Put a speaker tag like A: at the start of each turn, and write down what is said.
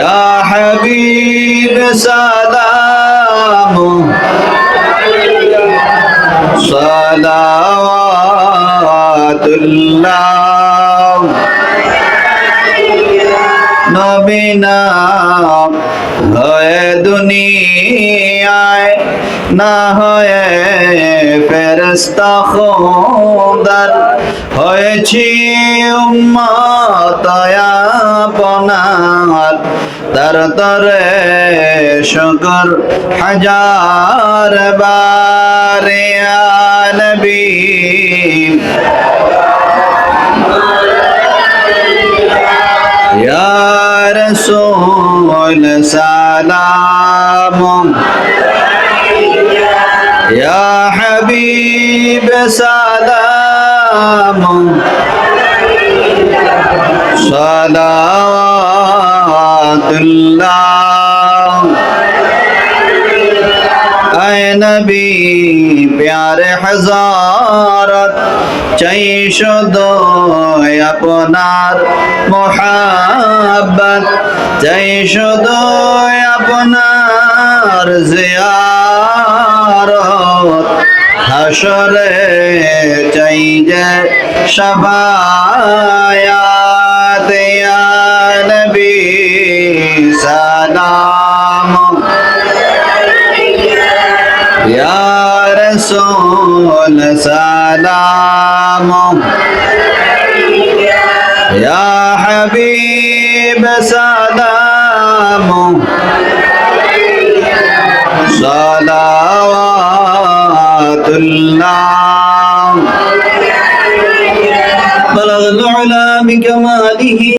A: يا حبيب سلام صلوات الله نبينا هي دنيا না হয়ে ফেরস্তা খোদার। হয়েছি উম্মতয়াপনার তর তরে শুকর হাজার বারে নবী Ya Rasul Salam يا حبيب سلام صلوات الله اے نبی প্যারে হাজারত চাই শুধু আপনার মোহাব্বত চাই শুধু আপনার জিয়ারত হাসরে চাই যে সবায়াত ইয়া নবী সালাম ইয়া রাসূল সালাম। ইয়া হাবিব সালাম। সালাম الله بلغ العلا بكماله